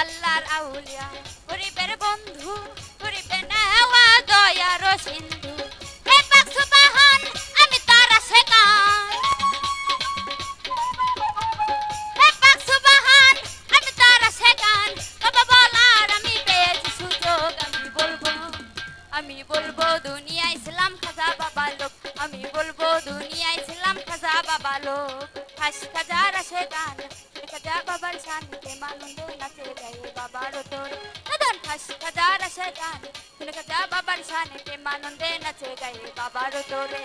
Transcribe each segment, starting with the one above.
আল্লাহর আউলিয়া গরিবের বন্ধু গরিবের নেওয়া দয়ার সিন্ধু হে পাক সুবাহান আমি বলব দুনিয়া ইসলাম খাজা বাবা লোক। আমি বলব দুনিয়া ইসলাম খাজা বাবা লোক। হাস খাজা রাশে গান খাজা বাবার শান্তিতে মানন্দ নাচে গায়ে বাবার তোর। দাদান হাস খাজা রাশে গান খাজা বাবার শান্তিতে মানন্দে নাচে গায়ে বাবার তোরে।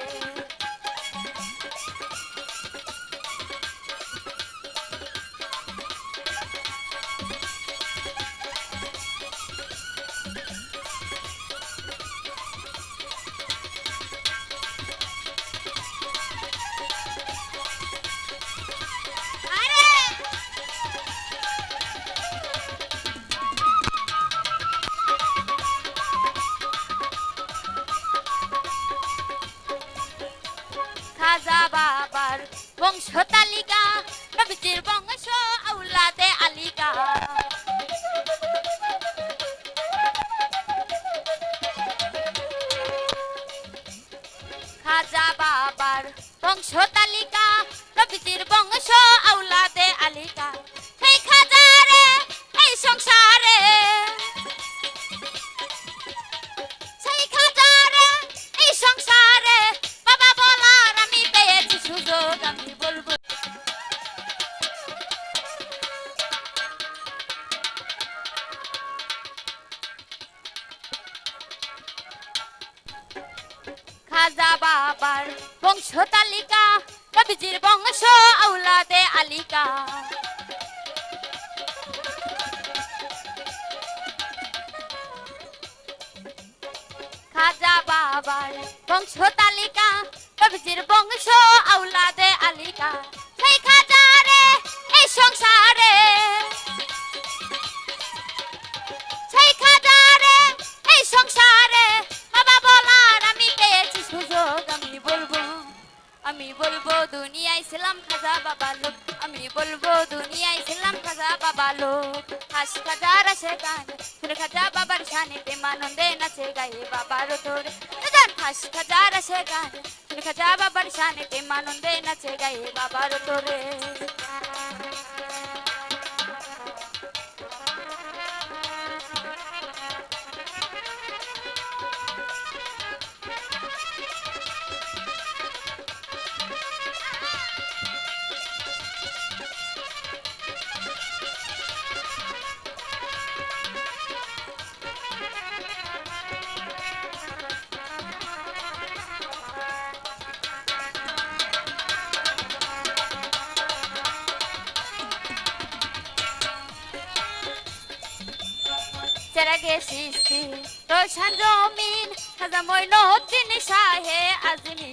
খাজা বাবার বংশ তালিকা নবীজির বংশ আউলাদে আলিকা। খাজা বাবার বংশ তালিকা নবীজির বংশ আউলাদে আলিকা। খাজা বাবার বংশ তালিকা নবীজির বংশ আমি বলব দুনিয়ায় ছিলাম খাজা বাবা লোক। আমি বলব দুনিয়ায় ছিলাম খাজা বাবা লোক। হাস খাজা রাশে গান সুর খাজা বাবার শানে প্রেমানন্দে নাচে গায়ে বাবার তোরে জান, হাস খাজা রাশে গান সুর খাজা বাবার শানে প্রেমানন্দে নাচে গায়ে বাবার তোরে চেরাগে সৃষ্টি রোশন জমিন, খাজা মইনুদ্দিন শাহে আজমি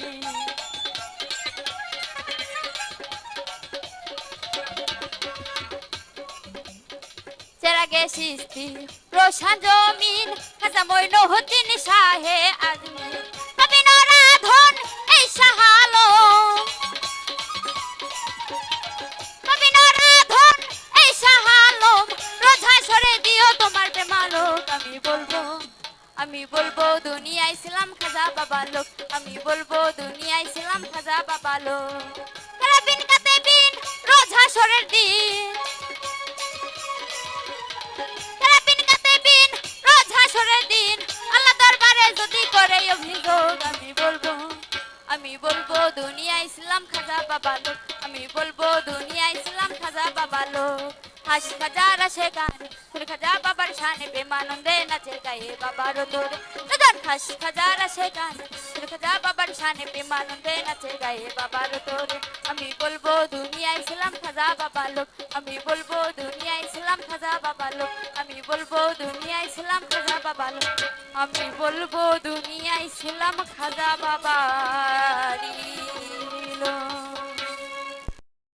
চেরাগে সৃষ্টি রোশন জমিন, খাজা মইনুদ্দিন শাহে আজমি বলব, আমি বলব, দুনিয়ায় ছিলাম খাজা বাবা লোক। আমি বলব, দুনিয়ায় ছিলাম খাজা বাবা লোক। বিন কাতে বিন রোজ হাসরের দিন। বিন কাতে বিন রোজ হাসরের দিন। আল্লাহ দরবারে যদি করে অভিযোগ, আমি বলব আমি বলব দুনিয়া ইসলাম খাজা বাবা লোক। আমি বলব দুনিয়া ইসলাম খাজা বাবা লোক। হাসি খাজার আসে গান। সুর খাজা বাবার শানে প্রেমানন্দে নাচে গায়ে বাবার তোরে। দাদার হাসি খাজার আসে গান। সুর খাজা বাবার শানে প্রেমানন্দে নাচে গায়ে বাবার তোরে। আমি বলব দুনিয়া ইসলাম খাজা বাবা লোক। আমি বলব দুনিয়া ইসলাম খাজা বাবা লোক। আমি বলব দুনিয়া ইসলাম খাজা বাবা লোক। আমি বলব দুনিয়া ইসলাম খাজা বাবা লোক।